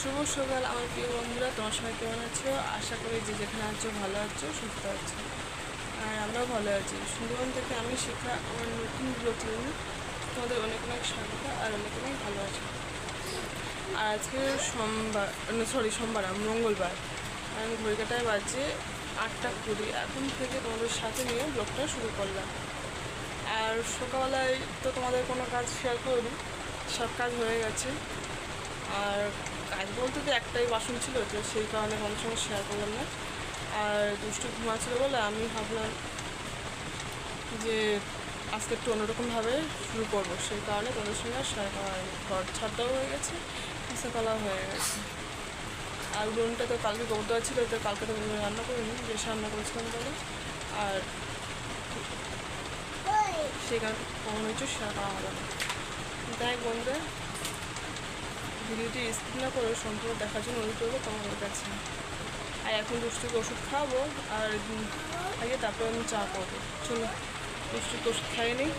শুভ সকাল, আমার প্রিয় বন্ধুরা, তোমার সবাই কেমন আছো? আশা করি যে যেখানে আছো ভালো আছো, সুস্থ আছো। আর আমরাও ভালো আছি। সুন্দরবন থেকে আমি শেখা, আমার নতুন রুটিন তোমাদের অনেক অনেক স্বাগত আর অনেক অনেক ভালো আছো আর আজকে সোমবার সরি সোমবার মঙ্গলবার। আর ঘড়ি কাটায় বাজে আটটা কুড়ি। এখন থেকে তোমাদের সাথে নিয়ে ব্লগটা শুরু করলাম। আর সকালবেলায় তো তোমাদের কোনো কাজ শেয়ার করিনি। সব কাজ হয়ে গেছে। আর কাজ বলতে তো একটাই বাসন ছিল তো সেই কারণে কোনো সময় শেয়ার করলাম না। আর দুষ্টু ঘুমাচ্ছিল বলে আমি ভাবলাম যে আজকে একটু অন্যরকমভাবে শুরু করব। সেই কারণে তোদের সঙ্গে শেয়ার করা হয়নি। ঘর ছাড়টাও হয়ে গেছে কাঁচা কলাও হয়ে গেছে। আর উনুনটা তো কালকে গোবর দেওয়া ছিল তো কালকে তো রান্না করিনি বেশি রান্না করেছিলাম বলে আর সেই কারণে কোনো কিছু শেয়ার করা হবে না। তাই বন্ধুরা ভিডিওটি স্কিপ না করে সম্পূর্ণ দেখার জন্য অনুরোধ করব তোমাদের কাছে। আর এখন দুষ্টুকে ওষুধ খাওয়াবো আর আগে তারপরে আমি চা করব। চলো দুষ্টুকে ওষুধ খাইয়ে নিই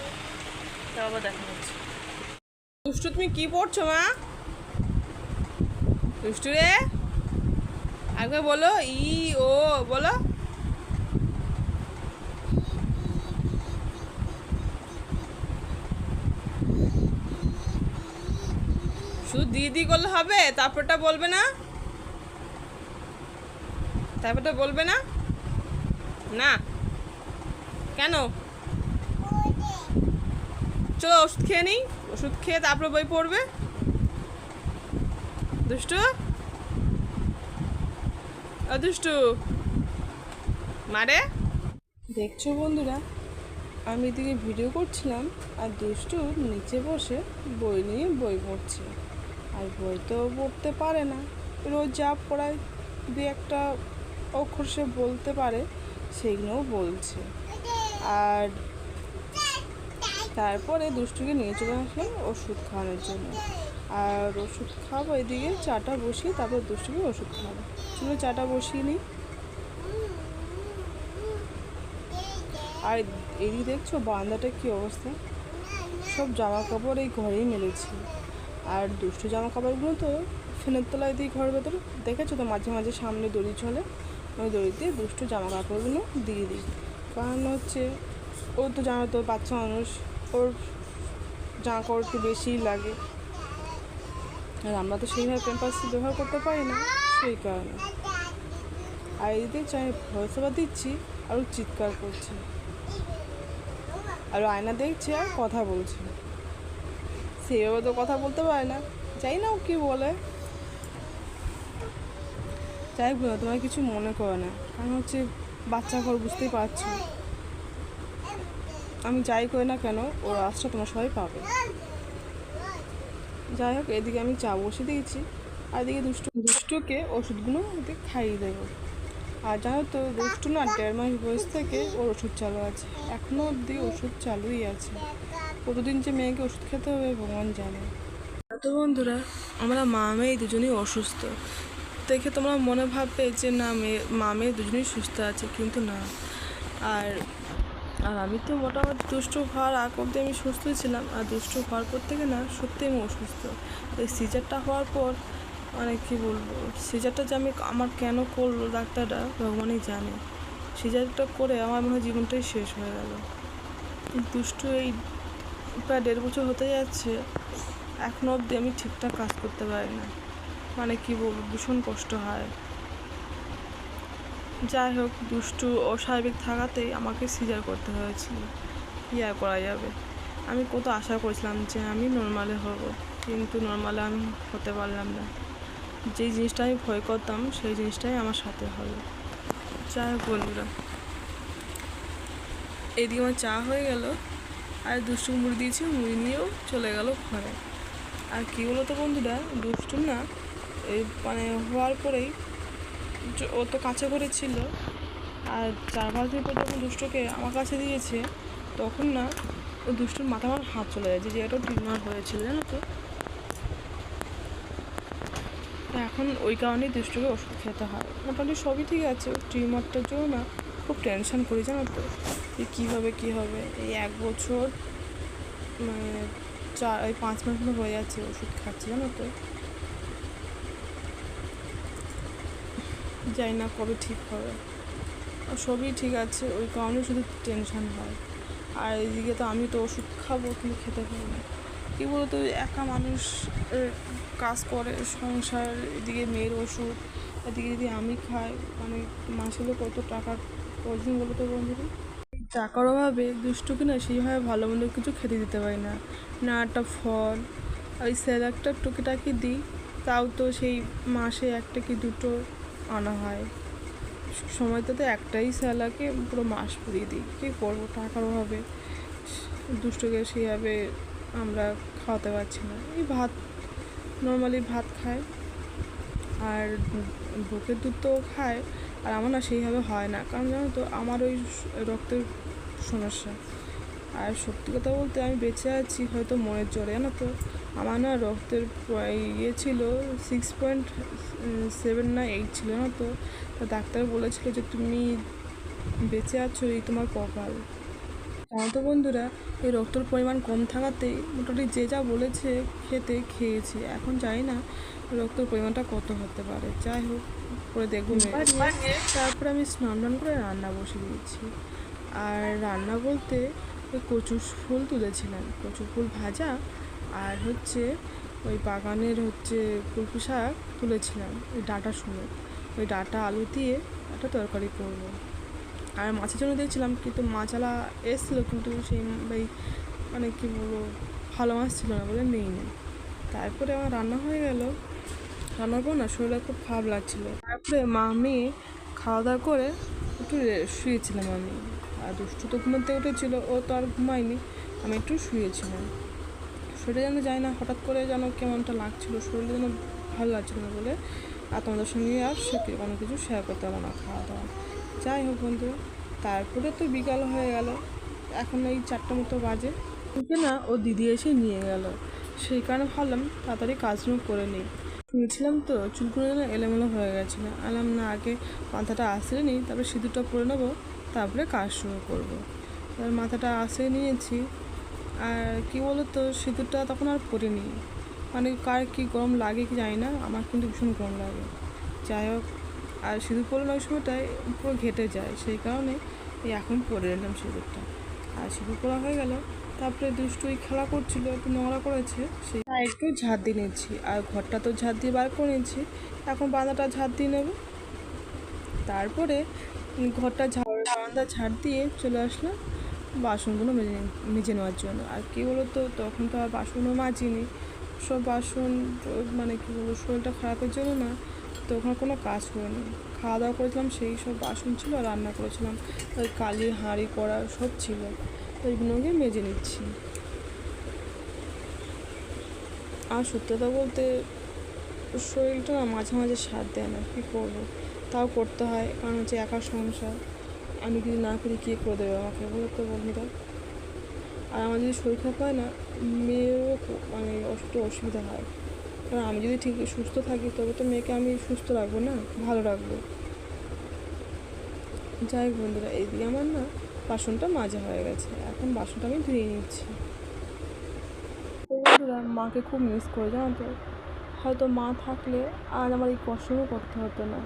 তারপর আবার দেখা হচ্ছে। দুষ্টু, তুমি কি পড়ছো, মা? দুষ্টু রে, একবার বলো, ই, ও, বলো। শুধু দিদি করলে হবে, তারপরটা বলবে না? তারপরটা বলবে না? না। কেন? চলো ওষুধ খেয়ে নিই, ওষুধ খেয়ে তারপরে বই পড়বে। দুষ্টু? দুষ্টু। মারে? দেখছ বন্ধুরা, আমি এদিকে ভিডিও করছিলাম আর দুষ্টু নিচে বসে বই নিয়ে বই পড়ছে। আর বই তো পড়তে পারে না। রোজ যা পড়ায় দু একটা অক্ষর সে বলতে পারে সেগুলোও বলছে। আর তারপরে দুষ্টুকে নিয়ে চলে আসলাম ওষুধ খাওয়ানোর জন্য। আর ওষুধ খাব এদিকে, চাটা বসিয়ে তারপর দুষ্টুকে ওষুধ খাব চলো চাটা বসিয়ে নিই। আর এদিকে দেখছ বারান্দাটা কি অবস্থা? সব জামা কাপড় এই ঘরেই মেলেছি। আর দুষ্টু জামা কাপড়গুলো তো ফ্যানের তলায় দিয়ে ঘরের ভেতরে দেখেছ তো মাঝে মাঝে সামনে দড়ি চলে? ওই দড়ি দিয়ে দুষ্টু জামা কাপড়গুলো দিয়ে দিই। কারণ হচ্ছে, ও তো জানো তো বাচ্চা মানুষ, ওর জামা কাপড় একটু বেশিই লাগে। আর আমরা তো সেইভাবে প্যাম্পাস ব্যবহার করতে পারি না, সেই কারণে। আর এদিকে চাই ভরসা দিচ্ছি, আর চিৎকার করছে। আর আয়না দেখছে আর কথা বলছে। সেভাবে তো কথা বলতে পারে না। যাই না ও কি বলে। যাই হোক তোমার কিছু মনে করে না। কারণ হচ্ছে বাচ্চা ঘর বুঝতেই পারছ। আমি যাই করি না কেন, ওর আশটা তোমার সবাই পাবে। যাই হোক, এদিকে আমি চা বসে দিয়েছি। আর এদিকে দুষ্টু দুষ্টুকে ওষুধগুলো ওকে খাইয়ে দেবো। আর জানো তো, দুষ্টু না দেড় মাস বয়স থেকে ওর ওষুধ চালু আছে। এখনও অবধি ওষুধ চালুই আছে। কতদিন যে মেয়েকে ওষুধ খেতে হবে, ভগবান জানে। তো বন্ধুরা, আমরা মা মেয়ে দুজনেই অসুস্থ। দেখে তোমরা মনে ভাববে যে, না, মেয়ে, মা মেয়ে দুজনেই সুস্থ আছে, কিন্তু না। আর আর আমি তো মোটামুটি দুষ্টু হওয়ার আগ অব্দি আমি সুস্থ ছিলাম। আর দুষ্টু হওয়ার পর থেকে না, সত্যি আমি অসুস্থ। এই সিজারটা হওয়ার পর মানে কী বলব সিজারটা যে আমি আমার কেন করল ডাক্তাররা ভগবানই জানে। সিজারটা করে আমার মনে হয় জীবনটাই শেষ হয়ে গেল। দুষ্টু এই প্রায় দেড় বছর হতে যাচ্ছে এখনও অবধি আমি ঠিকঠাক কাজ করতে পারি না। মানে কী বলব, ভীষণ কষ্ট হয়। যাই হোক, দুষ্টু, অস্বাভাবিক থাকাতেই আমাকে সিজার করতে হয়েছিল। কী আর করা যাবে? আমি কত আশা করেছিলাম যে আমি নর্মালে হব, কিন্তু নর্মালে আমি হতে পারলাম না। যেই জিনিসটা আমি ভয় করতাম, সেই জিনিসটাই আমার সাথে হলো। যাই হোক বন্ধুরা, এদিকে আমার চা হয়ে গেল। আর দুষ্টু মুড়ি দিয়েছি, মুড়ি নিয়েও চলে গেল ঘরে। আর কী বলো তো বন্ধুরা দুষ্টু না, এই মানে হওয়ার পরেই ও তো কাছে করে ছিল, আর চার পাঁচ দিন পর যখন দুষ্টকে আমার কাছে দিয়েছে, তখন না ও দুষ্টুর মাথা আমার হাত চলে যাচ্ছে যে এটা টিউমার হয়েছিল, জানো তো এখন ওই কারণেই দুষ্টুকে ওষুধ খেতে হয়। মোটামুটি সবই ঠিক আছে, টিউমারটার জন্য না খুব টেনশন করি, জানো তো। যে কী হবে কী হবে। এই এক বছর মানে চার, এই পাঁচ মাস মতো হয়ে যাচ্ছে ওষুধ খাচ্ছি, জানো তো। যাই না কবে ঠিক হবে। সবই ঠিক আছে, ওই কারণে শুধু টেনশন হয়। আর এদিকে তো আমি তো ওষুধ খাব, কিন্তু খেতে পারি না। কী বলতো একা মানুষ কাজ করে, সংসার, এদিকে মেয়ের ওষুধ, এদিকে যদি আমি খাই মানে মাসে কত টাকার প্রয়োজন বলো তো বন্ধুরা? টাকার অভাবে দুষ্টুকে না সেইভাবে ভালো মন্দ কিছু খেতে দিতে পারি না। না একটা ফল, ওই স্যালাডটা টুকিটাকি দিই, তাও তো সেই মাসে একটা কি দুটো আনা হয়। সময়টাতে একটাই স্যালাকে পুরো মাস পুরিয়ে দিই। কী করব টাকার অভাবে? দুষ্টুকে সেইভাবে আমরা খাওয়াতে পারছি না। এই ভাত, নর্মালি ভাত খায়। আর বুকের দুধ তো খায় আর আমার না সেইভাবে হয় না। কারণ জানো তো, আমার ওই রক্তের সমস্যা। আর সত্যি কথা বলতে আমি বেঁচে আছি হয়তো মনের জোরে, জানো তো। আমার না রক্তের ইয়ে ছিল সিক্স পয়েন্ট সেভেন না এইট ছিল না তো। তা ডাক্তার বলেছিল যে তুমি বেঁচে আছো, এই তোমার কপাল। তো বন্ধুরা, এই রক্তের পরিমাণ কম থাকাতেই মোটামুটি যে যা বলেছে, খেতে খেয়েছি। এখন জানি না রক্তের পরিমাণটা কত হতে পারে। যাই হোক। করে দেখব মেপে। তারপরে আমি স্নান টান করে রান্না বসে দিয়েছি। আর রান্না বলতে ওই কচু ফুল তুলেছিলাম। কচু ফুল ভাজা আর হচ্ছে ওই বাগানের হচ্ছে কুলপি শাক তুলেছিলাম, ওই ডাটা শুনে ওই ডাটা আলু দিয়ে একটা তরকারি করব। আর মাছের জন্য দেখছিলাম কিন্তু মাছালা এসছিলো কিন্তু সেই ভাই মানে কী বলব, ভালো মাছ ছিল না বলে নেই। নি তারপরে আমার রান্না হয়ে গেল। রান্নার না, শরীরটা খুব খারাপ লাগছিল। তারপরে মা আমি খাওয়া দাওয়া করে একটু শুয়েছিলাম আমি। আর দুষ্টু তো ঘুমাতে উঠেছিল, ও তো আর ঘুমায়নি, আমি একটু শুয়েছিলাম। শরীরে যেন যায় না, হঠাৎ করে যেন কেমনটা লাগছিল শরীরে যেন ভালো লাগছিল না বলে। আর তোমাদের সঙ্গে আর সে কোনো কিছু শেয়ার করতে পারব না খাওয়া দাওয়া যাই হোক বন্ধু, তারপরে তো বিকাল হয়ে গেল। এখন এই চারটা মতো বাজে। ওকে না ও দিদি এসে নিয়ে গেল। সেই কারণে ভাবলাম তাড়াতাড়ি কাজগুলো করে নিই। শুয়েছিলাম তো চুলগুলো যেন এলোমেলো হয়ে গেছিল। আলাম না, আগে মাথাটা আসলে নিই, তারপরে সিঁদুরটা পরে নেব, তারপরে কাজ শুরু করব। এবার মাথাটা আসে নিয়েছি। আর কি বলো তো সিঁদুরটা তখন আর পরিনি। মানে কার কি গরম লাগে কি জানি না, আমার কিন্তু ভীষণ গরম লাগে। যাই হোক, আর সিঁদুর পরলে ওই সময়টায় পুরো ঘেটে যায়। সেই কারণে এই এখন পরে নিলাম সিঁদুরটা। আর সিঁদুর পরা হয়ে গেল। তারপরে দুষ্টু ওই খেলা করছিল, একটু নোংরা করেছে তাই একটু ঝাড় দিয়ে নিচ্ছি। আর ঘরটা তো ঝাড় দিয়ে বার করে নিচ্ছি। এখন বাঁধাটা ঝাড় দিয়ে নেব। তারপরে ঘরটা ঝাড় বারান্দা ঝাড় দিয়ে চলে আসলাম বাসনগুলো মেজে মেজে নেওয়ার জন্য। আর কী বলো তো তখন তো আর বাসনও মাজিনি। সব বাসন মানে কী বলব, শরীরটা খারাপের জন্য না, তো ওখানে কোনো কাজ করিনি। খাওয়া দাওয়া করেছিলাম, সেই সব বাসন ছিল, রান্না করেছিলাম। ওই কালি হাঁড়ি কড়া সব ছিল। ওইগুলোকে মেজে নিচ্ছি। আর সত্যি কথা বলতে শরীরটা না মাঝে মাঝে সাথ দেয় না, কী করব? তাও করতে হয়, কারণ হচ্ছে একা সংসার। আমি কিছু না করি, কে করে দেবে আমাকে? বলে তো বন্ধুরা। আর আমার যদি শরীর খারাপ হয় না, মেয়েরও মানে একটু অসুবিধা হয়। কারণ আমি যদি ঠিক সুস্থ থাকি, তবে তো মেয়েকে আমি সুস্থ রাখব না? ভালো রাখব। যাই বন্ধুরা এইদিকে আমার না বাসনটা মাজা হয়ে গেছে। এখন বাসনটা আমি ধুয়ে নিচ্ছি। বন্ধুরা, মাকে খুব মিস করে, জানো তো? হয়তো মা থাকলে আর আমার এই কষ্টও করতে হতো না।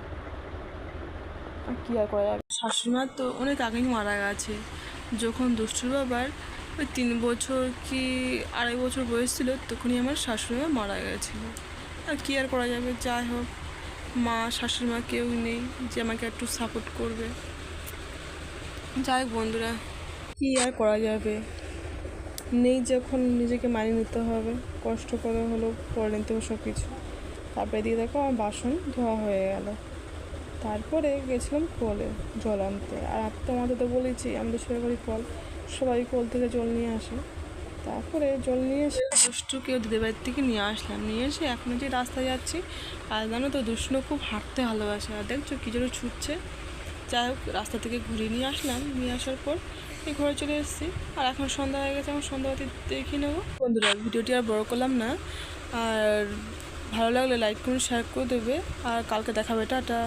আর কী আর করা যাবে? শাশুড়িমা তো অনেক আগেই মারা গেছে। যখন দুষ্টুর বাবার ওই তিন বছর কি আড়াই বছর বয়স ছিল, তখনই আমার শাশুড়িমা মারা গেছিল। আর কী আর করা যাবে? যাই হোক, মা শাশুড়িমা কেউ নেই যে আমাকে একটু সাপোর্ট করবে। যাই বন্ধুরা, কী আর করা যাবে? নেই যখন নিজেকে মানিয়ে নিতে হবে, কষ্ট করে হলেও করে নিতে হবে সব কিছু তারপরে দিয়ে দেখো আমার বাসন ধোয়া হয়ে গেল। তারপরে গেছিলাম কলে জল আনতে। আর তোমাদের তো বলেছি, আমাদের সরকারি কল, সবাই কল থেকে জল নিয়ে আসে। তারপরে জল নিয়ে এসে দুষ্টুকেও দিদির বাড়ির থেকে নিয়ে আসলাম। নিয়ে এসে এখন যে রাস্তায় যাচ্ছি, আর জানো তো দুষ্টু খুব হাঁটতে ভালোবাসে। আর দেখছ কী জন্য ছুটছে। যাই হোক, রাস্তা থেকে ঘুরে নিয়ে আসলাম। নিয়ে আসার পর এই ঘরে চলে এসেছি। আর এখন সন্ধ্যা হয়ে গেছে, এখন সন্ধ্যাবাতি দেখে নেব। বন্ধুরা, ভিডিওটি আর বড় করলাম না। আর ভালো লাগলে লাইক করুন শেয়ার করে দেবে। আর কালকে দেখাবে, টাটা।